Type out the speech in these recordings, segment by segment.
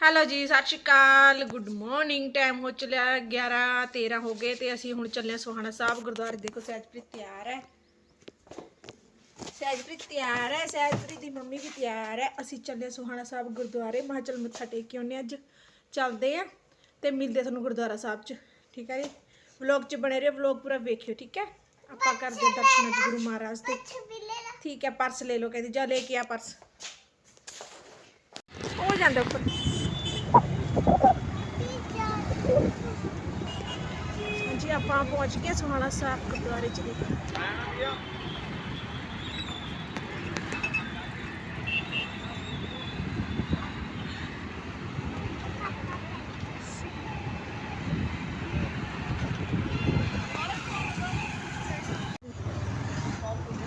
Hello ਜੀ, ਸਤਿ ਸ਼੍ਰੀ ਅਕਾਲ। ਗੁੱਡ ਮਾਰਨਿੰਗ ਟਾਈਮ ਹੋ ਚਲਿਆ 11 13 ਹੋ ਗਏ ਤੇ ਅਸੀਂ ਹੁਣ ਚੱਲੇ ਹਾਂ ਸੋਹਾਣਾ ਸਾਹਿਬ ਗੁਰਦੁਆਰੇ। ਦੇਖੋ, ਸਹਿਜਪ੍ਰੀਤ ਤਿਆਰ ਹੈ। ਸਹਿਜਪ੍ਰੀਤ ਤਿਆਰ ਹੈ, ਸਹਿਜਪ੍ਰੀਤ ਦੀ ਮੰਮੀ ਵੀ ਤਿਆਰ ਹੈ। ਅਸੀਂ ਚੱਲੇ ਹਾਂ ਸੋਹਾਣਾ ਸਾਹਿਬ ਗੁਰਦੁਆਰੇ। ਮਹਾਚਲ ਮੱਥਾ ਟੇਕ ਕੇ ਆਉਂਦੇ ਹਾਂ ਅੱਜ। ਚੱਲਦੇ ਆ ਤੇ ਮਿਲਦੇ ਤੁਹਾਨੂੰ ਗੁਰਦੁਆਰਾ ਸਾਹਿਬ 'ਚ। ਠੀਕ ਹੈ ਜੀ? ਵਲੌਗ 'ਚ ਬਣੇ ਰਹੋ ਵਲੌਗ ਪੂਰਾ ਵੇਖਿਓ, ਠੀਕ ਹੈ? ਆਪਾਂ ਕਰਦੇ ਹਾਂ ਦਰਸ਼ਨ ਅੱਜ ਗੁਰੂ ਮਹਾਰਾਜ ਦੇ। ਠੀਕ ਹੈ, ਪਰਸ ਲੈ ਲਓ, ਕਹਿੰਦੀ, ਜਾ ਲੈ ਕੇ ਆ ਪਰਸ। ਉਹ ਜਾਂਦਾ ਉੱਪਰ। ਆਪਾਂ ਪਹੁੰਚ ਗਏ ਸੋਹਾਣਾ ਸਾਹਿਬ ਗੁਰਦੁਆਰੇ ਚ ਦੇਖੋ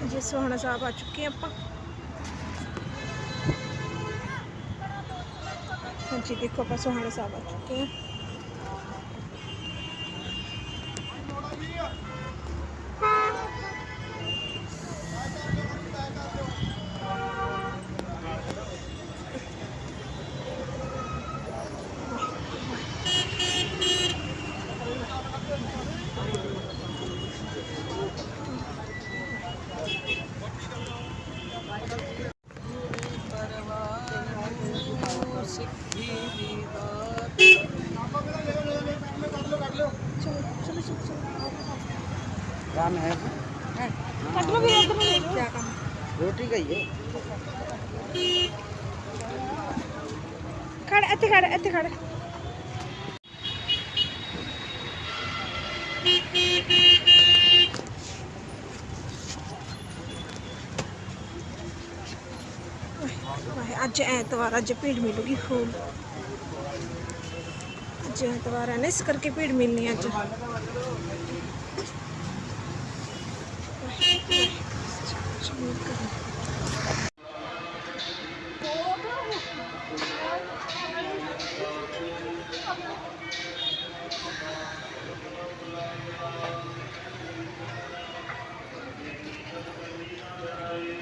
ਜੀ ਸੋਹਾਣਾ ਸਾਹਿਬ ਆ ਚੁੱਕੇ ਹਾਂ ਆਪਾਂ ਹਾਂਜੀ ਦੇਖੋ ਆਪਾਂ ਸੋਹਾਣਾ ਸਾਹਿਬ ਆ ਚੁੱਕੇ ਵਾਹ ਅੱਜ ਐਤਵਾਰ ਅੱਜ ਭੀੜ ਮਿਲੂਗੀ ਫੂਲ ਅੱਜ ਐਤਵਾਰ ਹੈ ਨਾ ਇਸ ਕਰਕੇ ਭੀੜ ਮਿਲਣੀ ਹੈ ਅੱਜ ਚਲੋ ਕਰੋ।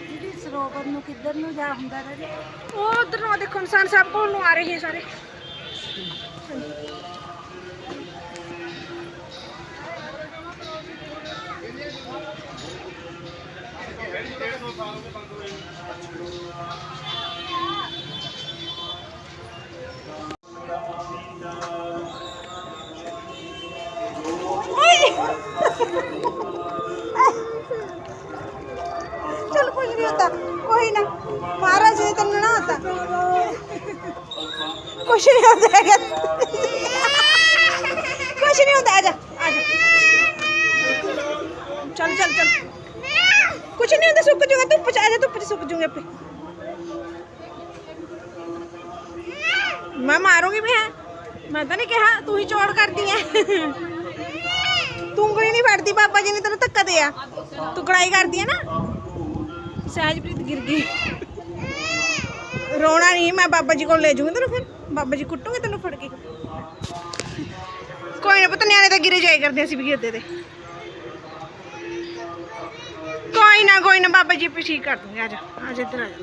ਜਿਹੜੀ ਸਰੋਵਰ ਨੂੰ ਕਿੱਧਰ ਨੂੰ ਜਾ ਹੁੰਦਾ ਰਹੇ ਉਹ ਉਧਰ ਨੂੰ ਦੇਖੋ ਨਿਸ਼ਾਨ ਸਾਹਿਬ ਕੋਲ ਨੂੰ ਆ ਰਹੇ ਹੈ ਸਾਰੇ चल कुछ नहीं होता कोई ना महाराज ने तन्ने ना होता कुछ नहीं होता है। कुछ नहीं होता आजा आजा। चल चल चल। कुछ नहीं होता, सूख जूँगा जा तू धुप सुख जूँगे पे मैं मारूँगी मैं मैं तो नहीं कहा, तू ही चोर करती है। तू कोई नहीं फटती पापा जी ने तेन धक्का दिया। तू कड़ाई करती है ना। सहजप्रीत गिर गई। ਰੋਣਾ ਨਹੀਂ ਮੈਂ ਬਾਬਾ ਜੀ ਕੋਲ ਲੈ ਜਾਊਂਗੀ ਤੈਨੂੰ ਫਿਰ ਬਾਬਾ ਜੀ ਕੁੱਟੂਗੇ ਤੈਨੂੰ ਫੜ ਕੇ ਕੋਈ ਨਾ ਪਤਾ ਨਿਆਣੇ ਤਾਂ ਗਿਰੇ ਜਾਏ ਕਰਦੇ ਅਸੀਂ ਵੀ ਗਿਰਦੇ ਤੇ ਕੋਈ ਨਾ ਕੋਈ ਨਾ ਬਾਬਾ ਜੀ ਆਪੇ ਠੀਕ ਕਰ ਦੂੰਗੇ ਆ ਜਾ ਆ ਜਾ ਇੱਧਰ ਆ ਜਾ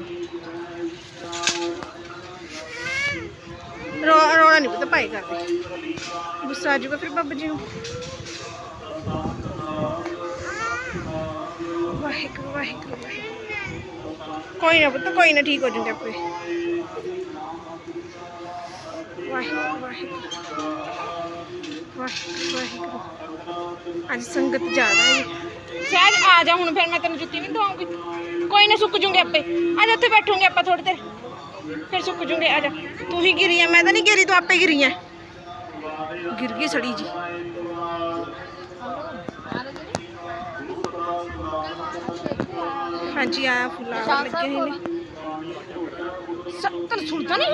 ਰੋ ਰੋਣਾ ਨਹੀਂ ਪਤਾ ਭਾਈ ਕਰਦੇ ਗੁੱਸਾ ਆ ਜਾਊਗਾ ਫਿਰ ਬਾਬਾ ਜੀ ਨੂੰ ਵਾਹਿਗੁਰੂ ਵਾਹਿਗੁਰੂ ਵਾਹਿਗੁਰੂ ਕੋਈ ਨਾ ਪੁੱਤ, ਕੋਈ ਨਾ ਠੀਕ ਹੋ ਜਾਊਗਾ ਆਪੇ। ਵਾਹਿਗੁਰੂ ਵਾਹਿਗੁਰੂ। ਅੱਜ ਸੰਗਤ ਜ਼ਿਆਦਾ ਹੈ ਜੀ। ਆ ਜਾ ਹੁਣ, ਫਿਰ ਮੈਂ ਤੈਨੂੰ ਜੁੱਤੀ ਨਹੀਂ ਦਵਾਉਂਗੀ। ਕੋਈ ਨਾ ਸੁੱਕ ਜੂਗੇ ਆਪੇ। ਅੱਜ ਉੱਥੇ ਬੈਠੂਗੇ ਆਪਾਂ ਥੋੜੀ ਦੇਰ। ਫਿਰ ਸੁੱਕ ਜੂਗੇ, ਆ ਜਾ। ਤੂੰ ਹੀ ਗਿਰੀ ਆ, ਮੈਂ ਤਾਂ ਨਹੀਂ ਗਿਰੀ, ਤੂੰ ਆਪੇ ਗਿਰੀ ਆ। ਗਿਰ ਗਈ ਸੜੀ ਜੀ। हाँ जी आया फुला सत्तर सुनता नहीं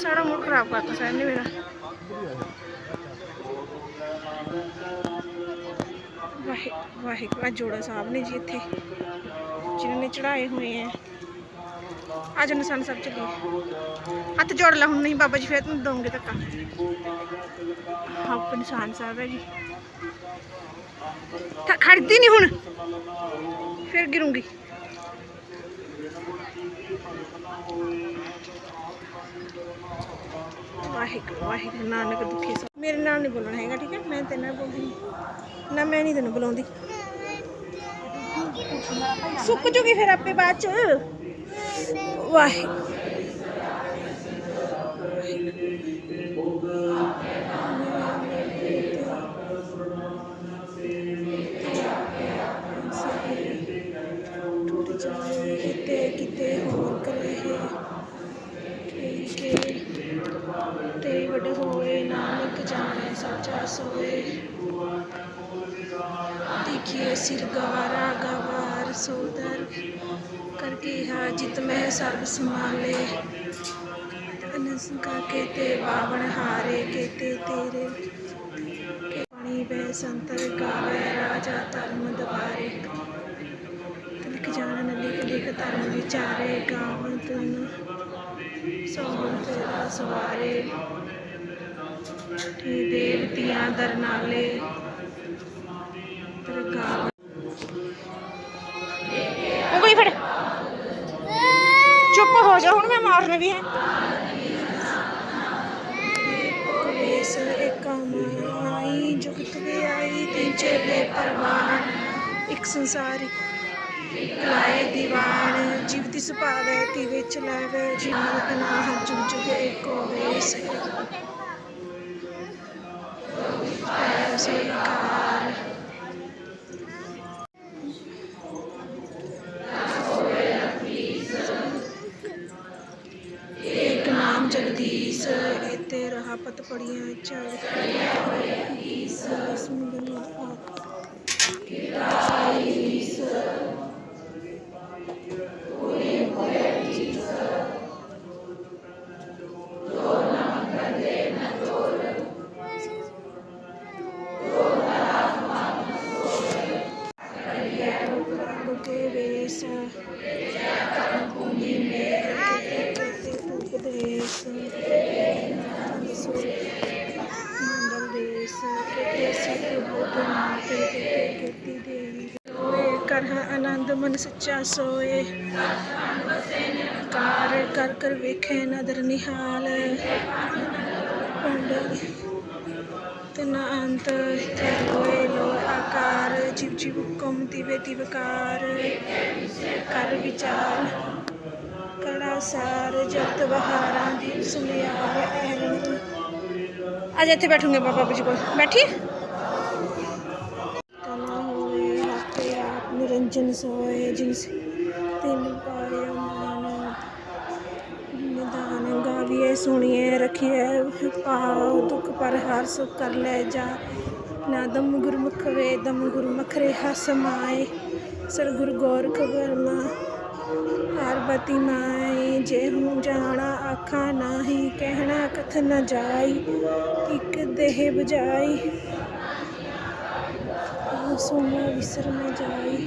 सारा मूड खराब करता ने मेरा। वाहे वाहे जोड़ा साहब ने जी इतने जिन्होंने चढ़ाए हुए हैं। आज निशान साहब चलिए हाथ जोड़ ला हूँ नहीं बाबा जी फिर तुम दोगे धक्का। हाँ निशान साहब है जी। ਖੜਦੀ ਨਹੀਂ ਹੁਣ। ਫਿਰ ਗਿਰੂੰਗੀ। ਵਾਹਿਗੁਰੂ ਵਾਹਿਗੁਰੂ, ਨਾਨਕ ਦੁਖੀ ਸਭ ਮੇਰੇ ਨਾਲ ਨਹੀਂ ਬੋਲਣਾ ਹੈਗਾ, ਠੀਕ ਹੈ? ਮੈਂ ਤੇਰੇ ਨਾਲ ਬੋਲਦੀ ਨਾ। ਮੈਂ ਨਹੀਂ ਤੈਨੂੰ ਬੁਲਾਉਂਦੀ। ਸੁੱਕ ਜੂਗੀ ਫਿਰ ਆਪੇ ਬਾਅਦ ਚ। ਵਾਹਿਗੁਰੂ। ਪਾਸ ਹੋਏ ਦੇਖੀਏ, ਸਿਰ ਗਵਾਰਾ ਗਵਾਰ ਸੋਦਰ ਕਰਕੇ ਹਾ, ਜਿਤ ਮੈਂ ਸਭ ਸੰਭਾਲੇ। ਅਨਸਕਾ ਕੇਤੇ ਬਾਵਣ ਹਾਰੇ, ਕੇਤੇ ਤੇਰੇ। ਪਾਣੀ ਬੈ ਸੰਤਰ ਗਾਵੇ, ਰਾਜਾ ਧਰਮ ਦਵਾਰੇ। ਤਿਲਕ ਜਾਣ ਨਲੀ ਕਲਿਕ ਧਰਮ ਵਿਚਾਰੇ ਗਾਵਨ ਤਨ ਸੋਹਣ ਤੇਰਾ ਸਵਾਰੇ। ਦੇਵਤੀਆਂ ਦਰ ਨਾਲੇ ਤਰਕਾਵ ਉਂਗਲੀ ਫੜ। ਚੁੱਪ ਹੋ ਜਾ ਹੁਣ ਮੈਂ ਮਾਰਨਾ ਵੀ ਹੈ। ਇਸ ਏਕਮ ਆਈ ਜੁਗਤ ਵੀ ਆਈ ਤੀਜੇ ਬੇਪਰਵਾਹ ਇੱਕ ਸੰਸਾਰ। ਲਾਏ ਦੀਵਾਨ ਜੀਵ ਦੀ ਸੁਭਾਵੇ ਤੀ ਵਿੱਚ ਲਾਵੇ ਜੀਵਨ ਅਨਾਹ ਜੁਗ ਜੁਗ ਏਕੋ ਵੇਸ ਸੇਕਾਰ ਇੱਕ ਨਾਮ ਜਗਦੀਸ਼ ਇਤੇ ਰਹਾ ਪਤ ਪੜੀਆਂ ਚੜ ਇਸ ਸੁੰਦਰ वेखे नदर निहाल अंत आकार जीव जीव कम दिवे दिवकार कर विचार कड़ा जगत बहारा दिव सुनियार आज इत बैठूँगे बाबा बाबू जी को बैठी तला हो निरंजन सोए जिन तीन पाया ਗਾਵੀਏ ਸੁਣੀਏ ਰਖੀਏ ਪਾਉ ਦੁਖ ਪਰ ਹਰ ਸੁਖ ਕਰ ਲੈ ਜਾ। ਨਾਦਮ ਗੁਰਮੁਖ ਵੇਦਮ ਗੁਰਮੁਖ ਰਿਹਾ ਸਮਾਏ ਸਰ ਗੁਰ ਗੋਰਖ ਵਰਮਾ ਪਾਰਬਤੀ ਮਾਏ। ਜੇ ਹੂੰ ਜਾਣਾ ਆਖਾਂ ਨਾਹੀ, ਕਹਿਣਾ ਕਥ ਨ ਜਾਈ। ਇੱਕ ਦੇਹ ਬਜਾਈ ਸੁਨਾ ਵਿਸਰ ਨ ਜਾਈ।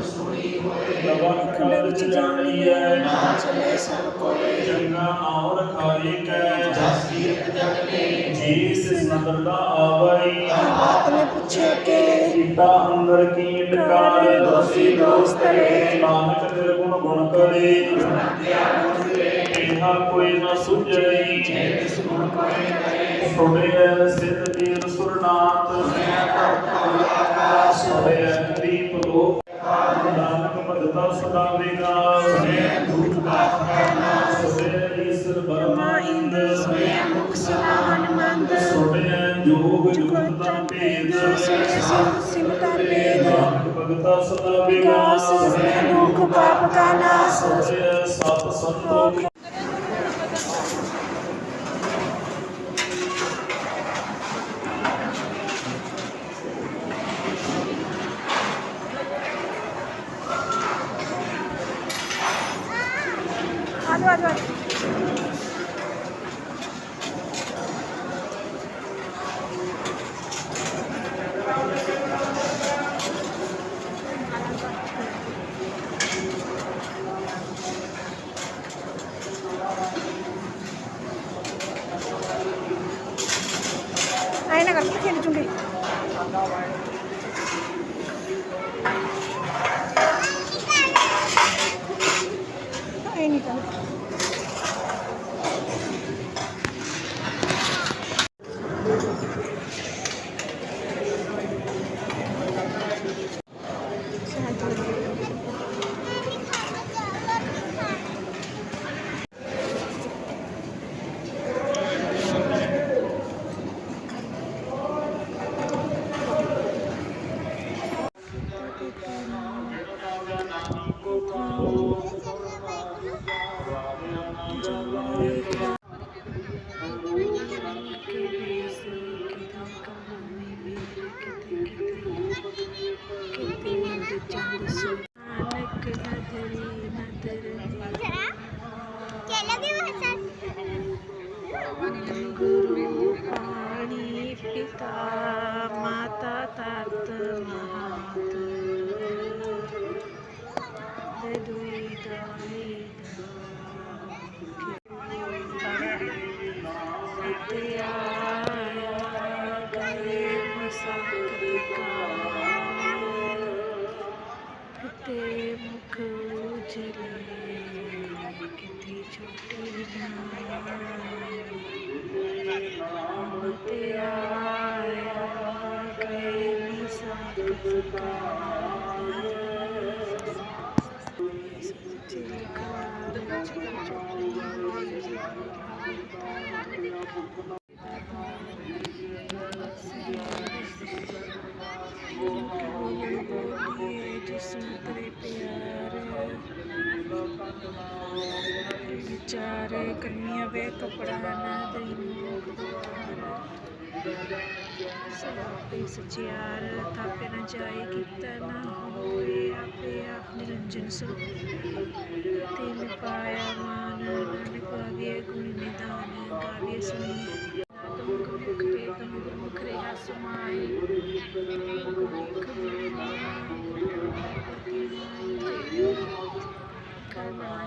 ਬੁਝਾਈ ਸਭਨਾ ਜੀ ਤਾਂ ਸੁਣੇ ਵਿਸਰ ਨਾ ਵਿੱਚ ਚਲੇ ਸਭ ਕੋਲੇ। ਚੰਗਾ ਨਾਮ ਰਖਾਈ ਕੈ। ਜਸ ਕੀਰਤ ਜਗ ਨੇ ਜੀਸ ਨਦਰ ਦਾ ਆਵਈ ਬਾਤ ਨੇ ਪੁੱਛੇ ਕਿ ਕੀਤਾ ਅੰਦਰ ਕੀਟ ਕਾਰ ਦੋਸੀ ਦੋਸਤ ਰੇ ਨਾਨਕ ਨਿਰਗੁਣ ਗੁਣ ਕਰੇ। ਇਹਾ ਕੋਈ ਨਾ ਸੁਝਈ ਜਿਸ ਗੁਣ ਕੋਈ ਕਰੇ। ਸੁਣਿਐ ਸਿੱਧ ਤੀਰ ਸੁਰਨਾਥ। ਸੁਣਿਐ ਦੀਪ ਲੋਕ। ਸਦਾ ਵਿਗਾਸ ਦੁਖ ਪਾਪ ਕਰਨਾ ਸੁਣਿਐ ਈਸਰ ਬਰਮਾ ਇੰਦ ਸੁਣਿਆ ਮੁਖ ਸੁਨਾ ਹਨਮੰਦ ਸੁਣਿਐ ਜੋਗ ਜੁਗਤ ਭੇਦ ਸੁਣਿਆ ਸਿਮ ਵੇਦ ਨਾਨਕ ਭਗਤਾ ਸਦਾ ਵਿਗਾਸ ਸੁਣਿਆ ਦੁਖ ਪਾਪ ਕਾ ਨਾਸ। ਸੁਣਿਐ ਸਤ 一天就准备 करे प्यार विचार कन्या वे कपड़ा ना दई सचियार थापे ना जाए किता ना होए, आपे आप निरंजन स्वरूप तिल पाया मान नानक गावे गुण निदान गावे सुनी। तुम कभी कभी तुम मुखरे हसमाए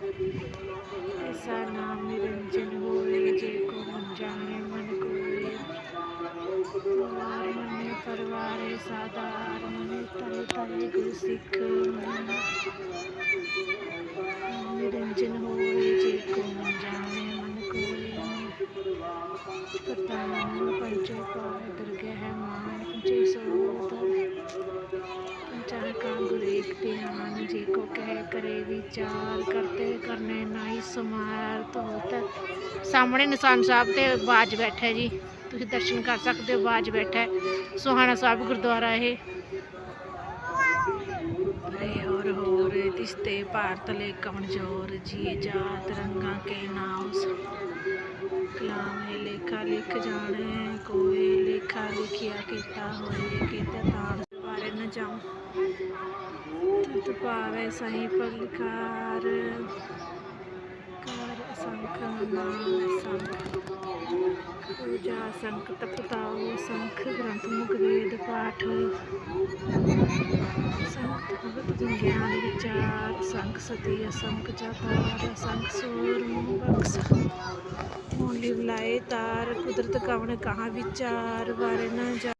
ऐसा नाम निरंजन हो जेको को मन जाने, मन को परिवार साधार मन तरे तरे गुरु सिख निरंजन हो जेको को मन जाने, मन को पंचो पाए दुर्गे है मान पंचे सरो पंचार का गुरु एक ध्यान जी को कह करे विचार करते करने नाई ਸਮਾਰਤ ਹੋਤ ਸਾਹਮਣੇ ਨਿਸ਼ਾਨ ਸਾਹਿਬ ਤੇ ਬਾਜ ਬੈਠਾ ਹੈ ਜੀ ਤੁਸੀਂ ਦਰਸ਼ਨ ਕਰ ਸਕਦੇ ਹੋ ਬਾਜ ਬੈਠਾ ਹੈ ਸੁਹਾਣਾ ਸਾਹਿਬ ਗੁਰਦੁਆਰਾ ਇਹ ਰੇ ਹੋਰ ਹੋਰ ਤਿਸਤੇ ਭਾਰਤ ਲੈ ਕਮਜ਼ੋਰ ਜੀ ਜਾਤ ਰੰਗਾਂ ਕੇ ਨਾਮ ਕਲਾਮੇ ਲੇਖਾ ਲਿਖ ਜਾਣੇ ਕੋਈ ਲੇਖਾ ਲਿਖਿਆ ਕੀਤਾ ਹੋਏ ਕਿਤੇ ਤਾਣ न जाऊँ तो पार ऐसा ही पर कार कार असंख नाम पूजा संख तपताओ संख ग्रंथ मुख वेद पाठ संख भगत ज्ञान विचार संख सती असंख जातार असंख सोर मुख मोली बुलाए तार, कुदरत कवन कहाँ विचार, बारे न जा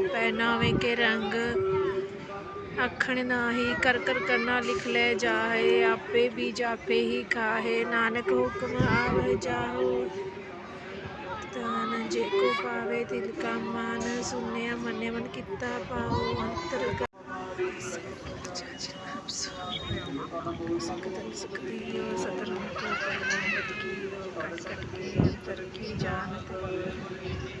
पहनावे के रंग अखण ना ही कर कर करना लिख ले जाहे आपे भी जापे ही खाहे नानक हुक्म आवे जाहो तान जे को पावे दिल का मान सुने मन मन किता पाओ अंतर का की जान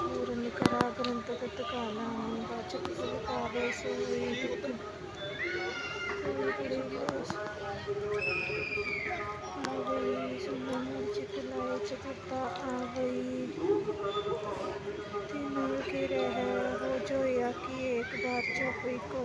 पूर्ण करा ग्रंथगत काला वाचक पावे सोई चितलाए आ गई तीनों के रह हो जो या कि एक बार चौपई को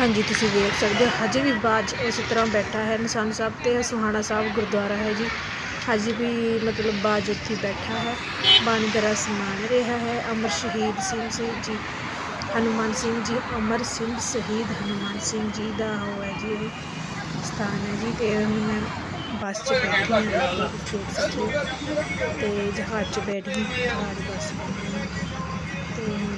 ਹਾਂਜੀ, ਤੁਸੀਂ ਵੇਖ ਸਕਦੇ ਹੋ, ਹਜੇ ਵੀ ਬਾਜ ਇਸ ਤਰ੍ਹਾਂ ਬੈਠਾ ਹੈ ਨਿਸ਼ਾਨ ਸਾਹਿਬ ਤੇ ਸੁਹਾਣਾ ਸਾਹਿਬ ਗੁਰਦੁਆਰਾ ਹੈ ਜੀ। ਹਜੇ ਵੀ ਮਤਲਬ ਬਾਜ ਉੱਥੇ ਬੈਠਾ ਹੈ, ਬਾਣੀ ਦਾ ਰਸ ਮਾਣ ਰਿਹਾ ਹੈ। ਅਮਰ ਸ਼ਹੀਦ ਸਿੰਘ ਸਿੰਘ ਜੀ, ਹਨੂਮਾਨ ਸਿੰਘ ਜੀ, ਅਮਰ ਸਿੰਘ ਸ਼ਹੀਦ ਹਨੂਮਾਨ ਸਿੰਘ ਜੀ ਦਾ ਉਹ ਹੈ ਜੀ, ਇਹ ਸਥਾਨ ਹੈ ਜੀ। ਤੇ ਹੁਣ ਮੈਂ ਬੱਸ 'ਚ ਬੈਠੀ ਹਾਂ ਦੇਖ ਸਕਦੇ ਤੇ ਜਹਾਜ਼ 'ਚ ਬੈਠ ਗਈ ਜਹਾਜ਼ ਬੱਸ ਬੈਠੀ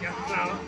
yeah flower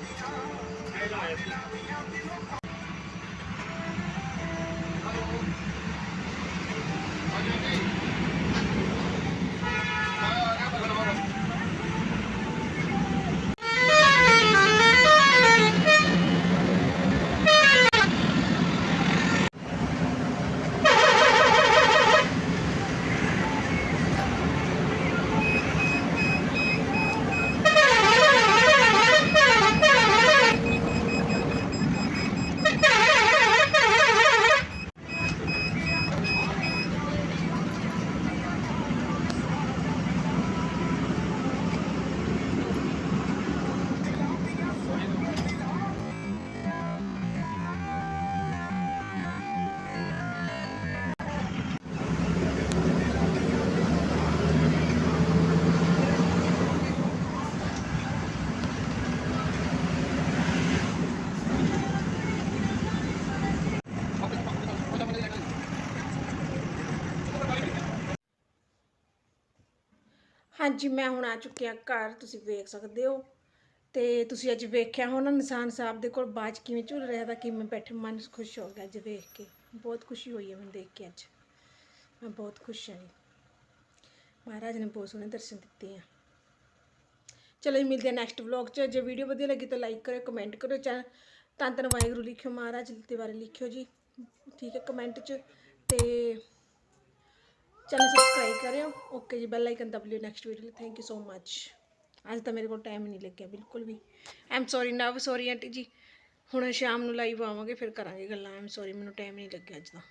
ਹਾਂਜੀ, ਮੈਂ ਹੁਣ ਆ ਚੁੱਕੀ ਹਾਂ ਘਰ, ਤੁਸੀਂ ਵੇਖ ਸਕਦੇ ਹੋ। ਤੇ ਤੁਸੀਂ ਅੱਜ ਵੇਖਿਆ ਹੋਣਾ ਨਿਸ਼ਾਨ ਸਾਹਿਬ ਦੇ ਕੋਲ ਬਾਜ ਕਿਵੇਂ ਝੁੱਲ ਰਿਹਾ ਤਾਂ ਕਿਵੇਂ ਬੈਠੇ, ਮਨ ਖੁਸ਼ ਹੋ ਗਿਆ ਅੱਜ ਵੇਖ ਕੇ। ਬਹੁਤ ਖੁਸ਼ੀ ਹੋਈ ਹੈ ਮੈਨੂੰ ਦੇਖ ਕੇ ਅੱਜ। ਮੈਂ ਬਹੁਤ ਖੁਸ਼ ਹਾਂ ਜੀ। ਮਹਾਰਾਜ ਨੇ ਬਹੁਤ ਸੋਹਣੇ ਦਰਸ਼ਨ ਦਿੱਤੇ ਆ। ਚਲੋ ਜੀ, ਮਿਲਦੇ ਆ ਨੈਕਸਟ ਵਲੌਗ 'ਚ। ਜੇ ਵੀਡੀਓ ਵਧੀਆ ਲੱਗੀ ਤਾਂ ਲਾਈਕ ਕਰਿਓ ਕਮੈਂਟ ਕਰਿਓ ਚੈਨਲ ਤਾਂ ਤਨ ਵਾਹਿਗੁਰੂ ਲਿਖਿਓ ਮਹਾਰਾਜ ਦੇ ਬਾਰੇ ਲਿਖਿਓ ਜੀ। ਠੀਕ ਹੈ ਕਮੈਂਟ 'ਚ। ਤੇ ਚੈਨਲ ਸਬਸਕ੍ਰਾਈਬ ਕਰਿਓ ਓਕੇ ਜੀ ਬੈਲ ਆਈਕਨ ਦਬ ਲਿਓ ਨੈਕਸਟ ਵੀਡੀਓ ਲਈ ਥੈਂਕ ਯੂ ਸੋ ਮੱਚ ਅੱਜ ਤਾਂ ਮੇਰੇ ਕੋਲ ਟਾਈਮ ਨਹੀਂ ਲੱਗਿਆ ਬਿਲਕੁਲ ਵੀ ਆਮ sorry Nav sorry aunty ji ਹੁਣ ਸ਼ਾਮ ਨੂੰ ਲਾਈਵ ਆਵਾਂਗੇ ਫਿਰ ਕਰਾਂਗੇ ਗੱਲਾਂ ਆਮ ਸੌਰੀ ਮੈਨੂੰ ਟਾਈਮ ਨਹੀਂ ਲੱਗਿਆ ਅੱਜ ਦਾ